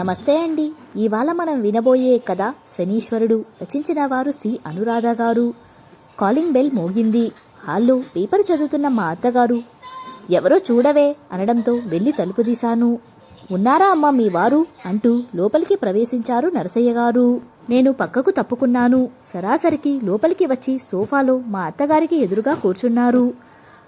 నమస్తే అండి. ఇవాళ మనం వినబోయే కథ శనీశ్వరుడు. రచించిన వారు సి. అనురాధ గారు. కాలింగ్ బెల్ మోగింది. హాల్లో పేపర్ చదువుతున్న మా అత్తగారు. ఎవరో చూడవే అనడంతో వెళ్ళి తలుపు తీశాను. ఉన్నారా అమ్మ మీ వారు? అంటూ లోపలికి ప్రవేశించారు నరసయ్య గారు. నేను పక్కకు తప్పుకున్నాను. సరాసరికి లోపలికి వచ్చి సోఫాలో మా అత్తగారికి ఎదురుగా కూర్చున్నారు.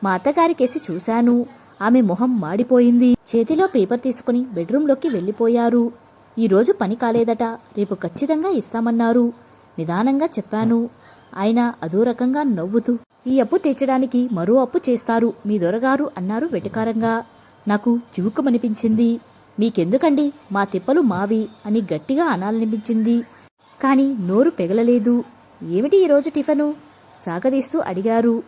మా అత్తగారికేసి చూశాను. ఆమె మొహం మాడిపోయింది. చేతిలో పేపర్ తీసుకుని బెడ్రూంలోకి వెళ్ళిపోయారు. ఈరోజు పని కాలేదట. రేపు ఖచ్చితంగా ఇస్తామన్నారు. నిదానంగా చెప్పాను. ఆయన అదో రకంగా నవ్వుతూ ఈ అప్పు తీర్చడానికి మరో అప్పు చేస్తారు మీ దొరగారు అన్నారు వెటకారంగా. నాకు చివుకమనిపించింది. మీకెందుకండి? మా తిప్పలు మావి అని గట్టిగా అనాలనిపించింది. కాని నోరు పెగలలేదు. ఏమిటి ఈరోజు టిఫను? సాగదీస్తూ అడిగారు.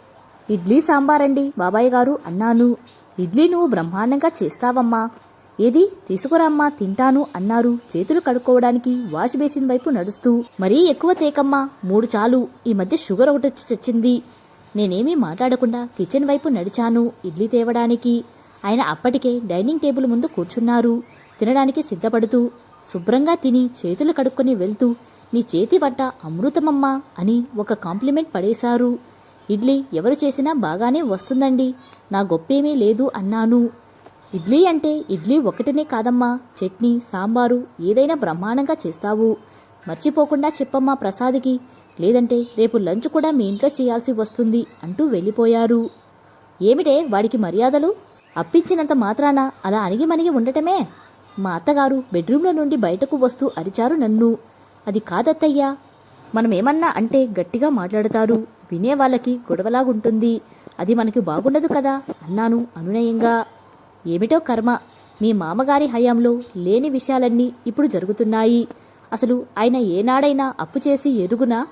ఇడ్లీ సాంబారండి బాబాయ్ గారు అన్నాను. ఇడ్లీ నువ్వు బ్రహ్మాండంగా చేస్తావమ్మా. ఏది? తీసుకురామ్మా తింటాను అన్నారు. చేతులు కడుక్కోవడానికి వాష్ బేసిన్ వైపు నడుస్తూ మరీ ఎక్కువ తేకమ్మా మూడు చాలు. ఈ మధ్య షుగర్ ఒకటి వచ్చి చచ్చింది. నేనేమీ మాట్లాడకుండా కిచెన్ వైపు నడిచాను ఇడ్లీ తేవడానికి. ఆయన అప్పటికే డైనింగ్ టేబుల్ ముందు కూర్చున్నారు. తినడానికి సిద్ధపడుతూ శుభ్రంగా తిని చేతులు కడుక్కొని వెళ్తూ నీ చేతి వంట అమృతమమ్మా అని ఒక కాంప్లిమెంట్ పడేశారు. ఇడ్లీ ఎవరు చేసినా బాగానే వస్తుందండి. నా గొప్పేమీ లేదు అన్నాను. ఇడ్లీ అంటే ఇడ్లీ ఒకటినే కాదమ్మా. చట్నీ సాంబారు ఏదైనా బ్రహ్మాండంగా చేస్తావు. మర్చిపోకుండా చెప్పమ్మా ప్రసాద్కి. లేదంటే రేపు లంచ్ కూడా మీ ఇంట్లో చేయాల్సి వస్తుంది అంటూ వెళ్ళిపోయారు. ఏమిటే వాడికి మర్యాదలు? అప్పించినంత మాత్రాన అలా అణిగిమణిగి ఉండటమే? మా అత్తగారు బెడ్రూమ్లో నుండి బయటకు వస్తూ అరిచారు నన్ను. అది కాదత్తయ్యా. మనమేమన్నా అంటే గట్టిగా మాట్లాడతారు. వినే వాళ్ళకి గొడవలాగుంటుంది. అది మనకి బాగుండదు కదా అన్నాను అనునయంగా. ఏమిటో కర్మ. మీ మామగారి హయాంలో లేని విషయాలన్నీ ఇప్పుడు జరుగుతున్నాయి. అసలు ఆయన ఏనాడైనా అప్పు చేసి ఎరుగునా?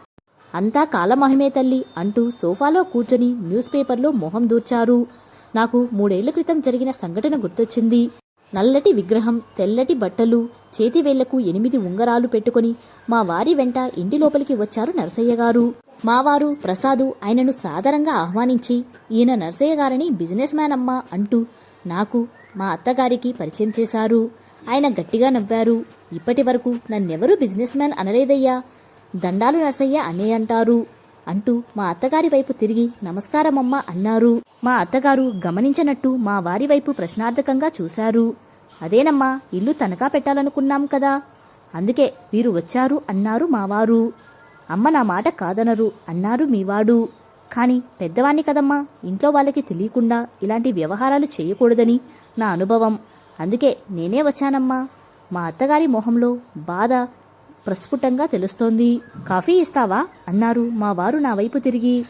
అంతా కాలమహిమే తల్లి అంటూ సోఫాలో కూర్చొని న్యూస్ పేపర్లో మొహం దూర్చారు. నాకు మూడేళ్ళ క్రితం జరిగిన సంఘటన గుర్తొచ్చింది. నల్లటి విగ్రహం తెల్లటి బట్టలు చేతివేళ్ళకు ఎనిమిది ఉంగరాలు పెట్టుకొని మా వారి వెంట ఇంటి లోపలికి వచ్చారు నరసయ్య గారు. మావారు ప్రసాదు ఆయనను సాదరంగా ఆహ్వానించి ఈయన నరసయ్య గారని బిజినెస్ మ్యాన్ అమ్మా అంటూ నాకు మా అత్తగారికి పరిచయం చేశారు. ఆయన గట్టిగా నవ్వారు. ఇప్పటి వరకు నన్నెవరూ బిజినెస్ మ్యాన్ అనలేదయ్యా. దండాలు నరసయ్య అనే అంటారు అంటూ మా అత్తగారి వైపు తిరిగి నమస్కారమమ్మ అన్నారు. మా అత్తగారు గమనించనట్టు మా వారి వైపు ప్రశ్నార్థకంగా చూశారు. అదేనమ్మా ఇల్లు తనఖా పెట్టాలనుకున్నాం కదా. అందుకే వీరు వచ్చారు అన్నారు మావారు. అమ్మ నా మాట కాదనరు అన్నారు మీవాడు. కానీ పెద్దవాణ్ణి కదమ్మా. ఇంట్లో వాళ్ళకి తెలియకుండా ఇలాంటి వ్యవహారాలు చేయకూడదని నా అనుభవం. అందుకే నేనే వచ్చానమ్మా. మా అత్తగారి మొహంలో బాధ ప్రస్ఫుటంగా తెలుస్తోంది. కాఫీ ఇస్తావా? అన్నారు. మా వారు నా వైపు తిరిగి.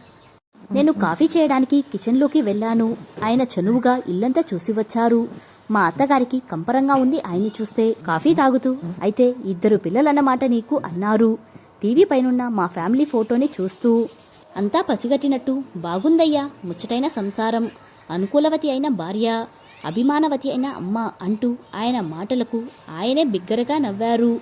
నేను కాఫీ చేయడానికి కిచెన్లోకి వెళ్ళాను. ఆయన చనువుగా ఇల్లంతా చూసి వచ్చారు. మా అత్తగారికి కంపరంగా ఉంది ఆయన్ని చూస్తే కాఫీ తాగుతూ. అయితే ఇద్దరు పిల్లలన్నమాట నీకు అన్నారు. టీవీ పైనున్న మా ఫ్యామిలీ ఫోటోని చూస్తూ. అంతా పసిగట్టినట్టు. బాగుందయ్యా ముచ్చటైన సంసారం. అనుకూలవతి అయిన భార్య అభిమానవతి అయిన అమ్మ అంటూ ఆయన మాటలకు ఆయనే బిగ్గరగా నవ్వారు.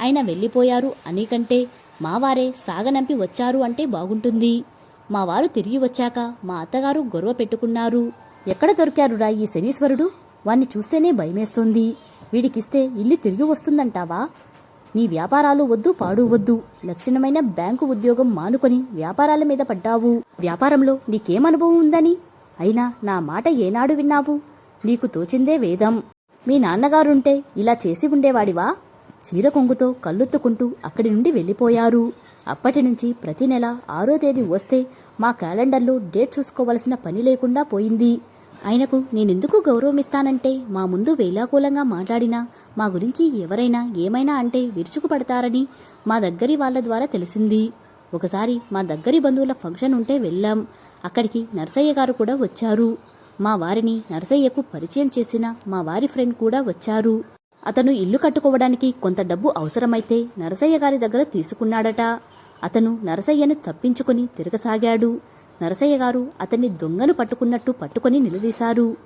ఆయన వెళ్ళిపోయారు అనికంటే మావారే సాగనంపి వచ్చారు అంటే బాగుంటుంది. మా వారు తిరిగి వచ్చాక మా అత్తగారు గొర్వ పెట్టుకున్నారు. ఎక్కడ దొరికారురా ఈ శనీశ్వరుడు? వాణ్ణి చూస్తేనే భయమేస్తోంది. వీడికిస్తే ఇల్లు తిరిగి వస్తుందంటావా? నీ వ్యాపారాలు వద్దు పాడు వద్దు. లక్షణమైన బ్యాంకు ఉద్యోగం మానుకొని వ్యాపారాల మీద పడ్డావు. వ్యాపారంలో నీకేం అనుభవం ఉందని? అయినా నా మాట ఏనాడు విన్నావు? నీకు తోచిందే వేదం. మీ నాన్నగారుంటే ఇలా చేసి ఉండేవాడివా? చీర కొంగుతో కళ్ళొత్తుకుంటూ అక్కడి నుండి వెళ్ళిపోయారు. అప్పటి నుంచి ప్రతి నెల ఆరో తేదీ వస్తే మా క్యాలెండర్లో డేట్ చూసుకోవలసిన పని లేకుండా పోయింది. ఆయనకు నేనెందుకు గౌరవమిస్తానంటే మా ముందు వేలాకూలంగా మాట్లాడినా మా గురించి ఎవరైనా ఏమైనా అంటే విరుచుకుపడతారని మా దగ్గరి వాళ్ళ ద్వారా తెలిసింది. ఒకసారి మా దగ్గరి బంధువుల ఫంక్షన్ ఉంటే వెళ్ళాం. అక్కడికి నర్సయ్య గారు కూడా వచ్చారు. మా వారిని నర్సయ్యకు పరిచయం చేసిన మా వారి ఫ్రెండ్ కూడా వచ్చారు. అతను ఇల్లు కట్టుకోవడానికి కొంత డబ్బు అవసరమైతే నరసయ్య గారి దగ్గర తీసుకున్నాడట. అతను నరసయ్యను తప్పించుకుని తిరగసాగాడు. నరసయ్య గారు అతన్ని దొంగను పట్టుకున్నట్టు పట్టుకొని నిలదీశారు.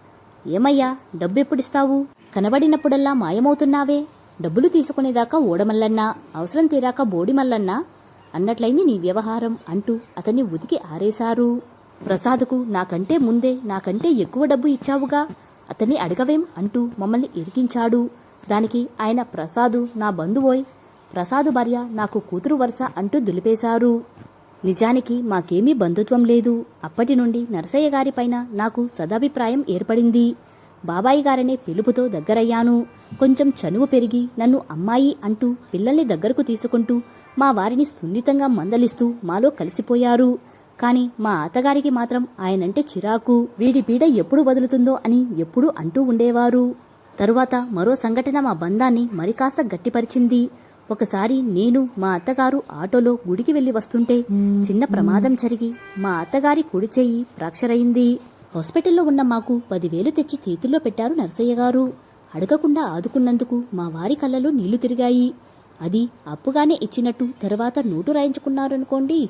ఏమయ్యా డబ్బెప్పుడిస్తావు? కనబడినప్పుడల్లా మాయమవుతున్నావే? డబ్బులు తీసుకునేదాకా ఓడమల్లన్నా అవసరం తీరాక బోడిమల్లన్నా? అన్నట్లయింది నీ వ్యవహారం అంటూ అతన్ని ఉతికి ఆరేశారు. ప్రసాద్కు నాకంటే ముందే నాకంటే ఎక్కువ డబ్బు ఇచ్చావుగా? అతన్ని అడగవేం అంటూ మమ్మల్ని ఇరికించాడు. దానికి ఆయన ప్రసాదు నా బంధువోయ్ ప్రసాదు భార్య నాకు కూతురు వరుస అంటూ దులిపేశారు. నిజానికి మాకేమీ బంధుత్వం లేదు. అప్పటి నుండి నరసయ్య గారిపైన నాకు సదాభిప్రాయం ఏర్పడింది. బాబాయి గారనే పిలుపుతో దగ్గరయ్యాను. కొంచెం చనువు పెరిగి నన్ను అమ్మాయి అంటూ పిల్లల్ని దగ్గరకు తీసుకుంటూ మా వారిని సున్నితంగా మందలిస్తూ మాలో కలిసిపోయారు. కాని మా అత్తగారికి మాత్రం ఆయనంటే చిరాకు. వీడి పీడ ఎప్పుడు వదులుతుందో అని ఎప్పుడూ అంటూ ఉండేవారు. తరువాత మరో సంఘటన మా బంధాన్ని మరికాస్త గట్టిపరిచింది. ఒకసారి నేను మా అత్తగారు ఆటోలో గుడికి వెళ్ళి వస్తుంటే చిన్న ప్రమాదం జరిగి మా అత్తగారి కుడి చెయ్యి ఫ్రాక్చరయింది. హాస్పిటల్లో ఉన్న మాకు పదివేలు తెచ్చి చేతుల్లో పెట్టారు నర్సయ్య గారు. అడగకుండా ఆదుకున్నందుకు మా వారి కళ్ళలో నీళ్ళు తిరిగాయి. అది అప్పుగానే ఇచ్చినట్టు తర్వాత నోటు రాయించుకున్నారనుకోండి.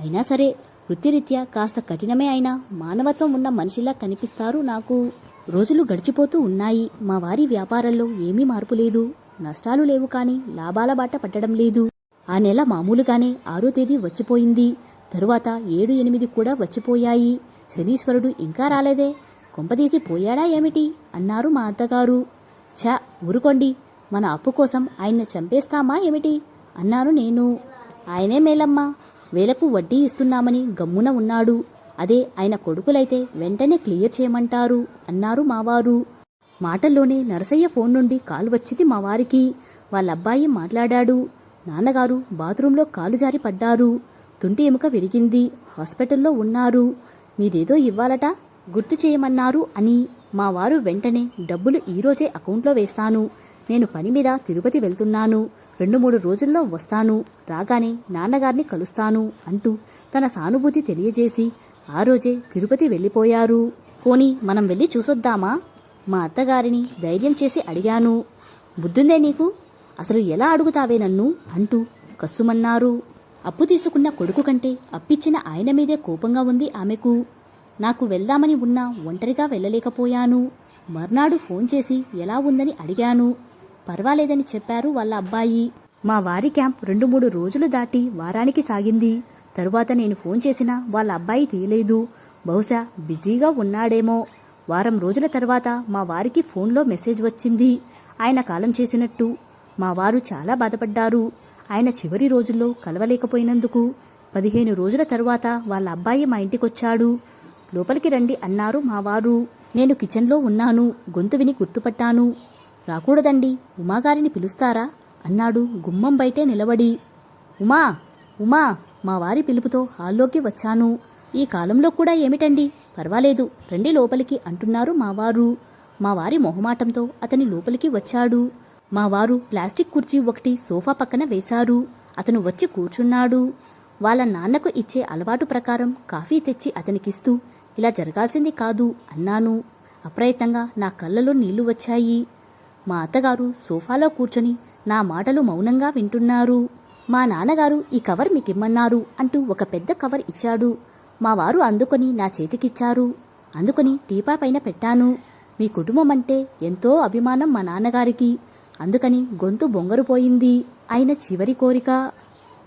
అయినా సరే వృత్తిరీత్యా కాస్త కఠినమే అయినా మానవత్వం ఉన్న మనిషిలా కనిపిస్తారు నాకు. రోజులు గడిచిపోతూ ఉన్నాయి. మా వారి వ్యాపారంలో ఏమీ మార్పు లేదు. నష్టాలు లేవు కానీ లాభాల బాట పట్టడం లేదు. ఆ నెల మామూలుగానే ఆరో తేదీ వచ్చిపోయింది. తరువాత ఏడు ఎనిమిది కూడా వచ్చిపోయాయి. శనీశ్వరుడు ఇంకా రాలేదే. కొంపదీసి పోయాడా ఏమిటి? అన్నారు మా అత్తగారు. ఛ ఊరుకోండి. మన అప్పు కోసం ఆయన్ని చంపేస్తామా ఏమిటి? అన్నాను నేను. ఆయనే మేలమ్మా. వేలకు వడ్డీ ఇస్తున్నామని గమ్మున ఉన్నాడు. అదే ఆయన కొడుకులైతే వెంటనే క్లియర్ చేయమంటారు అన్నారు మావారు. మాటల్లోనే నరసయ్య ఫోన్ నుండి కాలు వచ్చింది మా వారికి. వాళ్ళ అబ్బాయి మాట్లాడాడు. నాన్నగారు బాత్రూంలో కాలు జారి పడ్డారు. తుంటి ఎముక విరిగింది. హాస్పిటల్లో ఉన్నారు. మీరేదో ఇవ్వాలట గుర్తు చేయమన్నారు అని మా వారు వెంటనే డబ్బులు ఈరోజే అకౌంట్లో వేస్తాను. నేను పని మీద తిరుపతి వెళ్తున్నాను. రెండు మూడు రోజుల్లో వస్తాను. రాగానే నాన్నగారిని కలుస్తాను అంటూ తన సానుభూతి తెలియజేసి ఆ రోజే తిరుపతి వెళ్ళిపోయారు. పోనీ మనం వెళ్ళి చూసొద్దామా? మా అత్తగారిని ధైర్యం చేసి అడిగాను. బుద్ధుందే నీకు? అసలు ఎలా అడుగుతావే నన్ను? అంటూ కస్సుమన్నారు. అప్పు తీసుకున్న కొడుకు కంటే అప్పిచ్చిన ఆయన మీదే కోపంగా ఉంది ఆమెకు. నాకు వెళ్దామని ఉన్నా ఒంటరిగా వెళ్ళలేకపోయాను. మర్నాడు ఫోన్ చేసి ఎలా ఉందని అడిగాను. పర్వాలేదని చెప్పారు వాళ్ళ అబ్బాయి. మా వారి క్యాంప్ రెండు మూడు రోజులు దాటి వారానికి సాగింది. తరువాత నేను ఫోన్ చేసినా వాళ్ళ అబ్బాయి తీయలేదు. బహుశా బిజీగా ఉన్నాడేమో. వారం రోజుల తర్వాత మా వారికి ఫోన్లో మెసేజ్ వచ్చింది. ఆయన కాలం చేసినట్టు. మా వారు చాలా బాధపడ్డారు. ఆయన చివరి రోజుల్లో కలవలేకపోయినందుకు పదిహేను రోజుల తర్వాత వాళ్ళ అబ్బాయి మా ఇంటికొచ్చాడు. లోపలికి రండి అన్నారు మా వారు. నేను కిచెన్లో ఉన్నాను. గొంతు విని గుర్తుపట్టాను. రాకూడదండి. ఉమాగారిని పిలుస్తారా? అన్నాడు గుమ్మం బయటే నిలబడి. ఉమా! ఉమా! మా వారి పిలుపుతో హాల్లోకి వచ్చాను. ఈ కాలంలో కూడా ఏమిటండి? పర్వాలేదు రండి లోపలికి అంటున్నారు మా వారు మా వారి మొహమాటంతో అతని లోపలికి వచ్చాడు. మా వారు ప్లాస్టిక్ కుర్చీ ఒకటి సోఫా పక్కన వేశారు. అతను వచ్చి కూర్చున్నాడు. వాళ్ళ నాన్నకు ఇచ్చే అలవాటు ప్రకారం కాఫీ తెచ్చి అతనికిస్తూ ఇలా జరగాల్సింది కాదు అన్నాను. అప్రయత్నంగా నా కళ్ళలో నీళ్ళు వచ్చాయి. మా అత్తగారు సోఫాలో కూర్చొని నా మాటలు మౌనంగా వింటున్నారు. మా నాన్నగారు ఈ కవర్ మీకిమ్మన్నారు అంటూ ఒక పెద్ద కవర్ ఇచ్చాడు. మా వారు అందుకొని నా చేతికిచ్చారు. అందుకొని టీపా పైన పెట్టాను. మీ కుటుంబం అంటే ఎంతో అభిమానం మా నాన్నగారికి. అందుకని గొంతు బొంగరుపోయింది ఆయన చివరి కోరిక.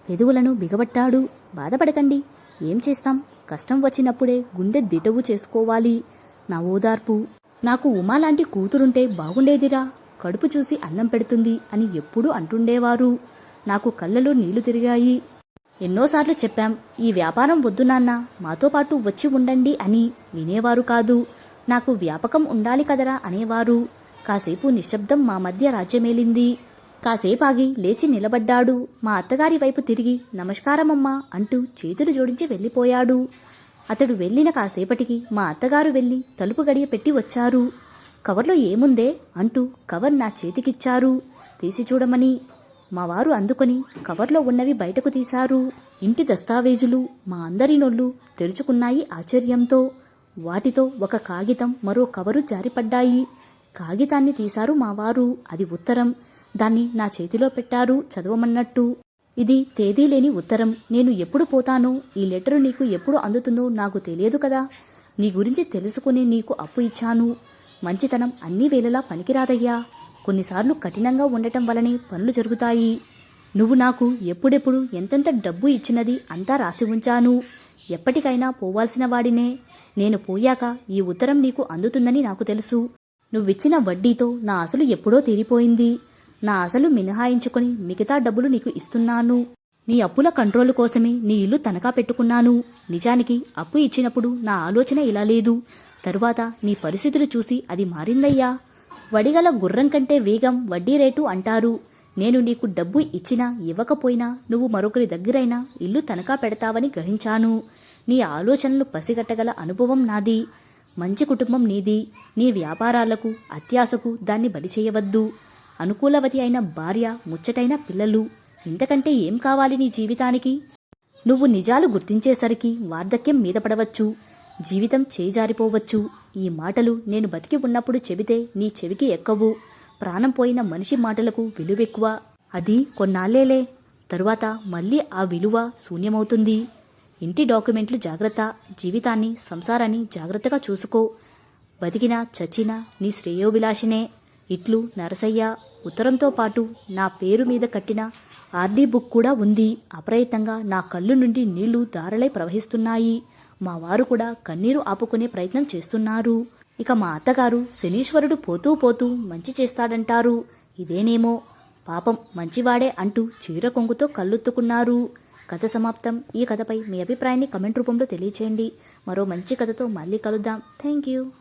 పెదవులను బిగబట్టాడు. బాధపడకండి. ఏం చేస్తాం? కష్టం వచ్చినప్పుడే గుండె దిటవు చేసుకోవాలి. నా ఓదార్పు. నాకు ఉమా లాంటి కూతురుంటే బాగుండేదిరా. కడుపు చూసి అన్నం పెడుతుంది అని ఎప్పుడూ అంటుండేవారు. నాకు కళ్ళలో నీళ్ళు తిరిగాయి. ఎన్నోసార్లు చెప్పాం ఈ వ్యాపారం వద్దు నాన్న మాతో పాటు వచ్చి ఉండండి అని వినేవారు కాదు. నాకు వ్యాపకం ఉండాలి కదరా అనేవారు. కాసేపు నిశ్శబ్దం మా మధ్య రాజ్యమేలింది. కాసేపాగి లేచి నిలబడ్డాడు. మా అత్తగారి వైపు తిరిగి నమస్కారమమ్మా అంటూ చేతులు జోడించి వెళ్ళిపోయాడు. అతడు వెళ్ళిన కాసేపటికి మా అత్తగారు వెళ్ళి తలుపు గడియ పెట్టి వచ్చారు. కవర్లో ఏముందే? అంటూ కవర్ నా చేతికిచ్చారు. తీసి చూడమని మా వారు అందుకొని కవర్లో ఉన్నవి బయటకు తీశారు. ఇంటి దస్తావేజులు మా అందరి నొళ్ళు తెరుచుకున్నాయి ఆశ్చర్యంతో. వాటితో ఒక కాగితం మరో కవరు జారిపడ్డాయి. కాగితాన్ని తీశారు మావారు అది ఉత్తరం. దాన్ని నా చేతిలో పెట్టారు చదవమన్నట్టు. ఇది తేదీ లేని ఉత్తరం. నేను ఎప్పుడు పోతానో? ఈ లెటరు నీకు ఎప్పుడు అందుతుందో నాకు తెలియదు కదా? నీ గురించి తెలుసుకుని నీకు అప్పు ఇచ్చాను. మంచితనం అన్ని వేళలా పనికిరాదయ్యా. కొన్నిసార్లు కఠినంగా ఉండటం వలనే పనులు జరుగుతాయి. నువ్వు నాకు ఎప్పుడెప్పుడు ఎంతెంత డబ్బు ఇచ్చినది అంతా రాసి ఉంచాను. ఎప్పటికైనా పోవాల్సిన వాడినే. నేను పోయాక ఈ ఉత్తరం నీకు అందుతుందని నాకు తెలుసు. నువ్విచ్చిన వడ్డీతో నా అసలు ఎప్పుడో తీరిపోయింది. నా అసలు మినహాయించుకొని మిగతా డబ్బులు నీకు ఇస్తున్నాను. నీ అప్పుల కంట్రోల్ కోసమే నీ ఇల్లు తనఖా పెట్టుకున్నాను. నిజానికి అప్పు ఇచ్చినప్పుడు నా ఆలోచన ఇలా లేదు. తరువాత నీ పరిస్థితులు చూసి అది మారిందయ్యా. వడిగల గుర్రం కంటే వేగం వడ్డీ రేటు అంటారు. నేను నీకు డబ్బు ఇచ్చినా ఇవ్వకపోయినా నువ్వు మరొకరి దగ్గరైనా ఇల్లు తనఖా పెడతావని గ్రహించాను. నీ ఆలోచనలు పసిగట్టగల అనుభవం నాది. మంచి కుటుంబం నీది. నీ వ్యాపారాలకు అత్యాశకు దాన్ని బలి చేయవద్దు. అనుకూలవతి అయిన భార్య ముచ్చటైన పిల్లలు. ఇంతకంటే ఏం కావాలి నీ జీవితానికి? నువ్వు నిజాలు గుర్తించేసరికి వార్ధక్యం మీద పడవచ్చు. జీవితం చేజారిపోవచ్చు. ఈ మాటలు నేను బతికి ఉన్నప్పుడు చెబితే నీ చెవికి ఎక్కవు. ప్రాణం పోయిన మనిషి మాటలకు విలువెక్కువ. అది కొన్నాళ్ళేలే. తరువాత మళ్ళీ ఆ విలువ శూన్యమవుతుంది. ఇంటి డాక్యుమెంట్లు జాగ్రత్త. జీవితాన్ని సంసారాన్ని జాగ్రత్తగా చూసుకో. బతికినా చచ్చినా నీ శ్రేయోభిలాషినే. ఇట్లు నరసయ్య. ఉత్తరంతో పాటు నా పేరు మీద కట్టిన ఆర్డీ బుక్ కూడా ఉంది. అప్రయత్నంగా నా కళ్ళు నుండి నీళ్ళు దారలై ప్రవహిస్తున్నాయి. మా వారు కూడా కన్నీరు ఆపుకునే ప్రయత్నం చేస్తున్నారు. ఇక మా అత్తగారు శనీశ్వరుడు పోతూ పోతూ మంచి చేస్తాడంటారు. ఇదేనేమో? పాపం మంచివాడే అంటూ చీర కొంగుతో కళ్ళుత్తుకున్నారు. కథ సమాప్తం. ఈ కథపై మీ అభిప్రాయాన్ని కమెంట్ రూపంలో తెలియచేయండి. మరో మంచి కథతో మళ్ళీ కలుద్దాం. Thank you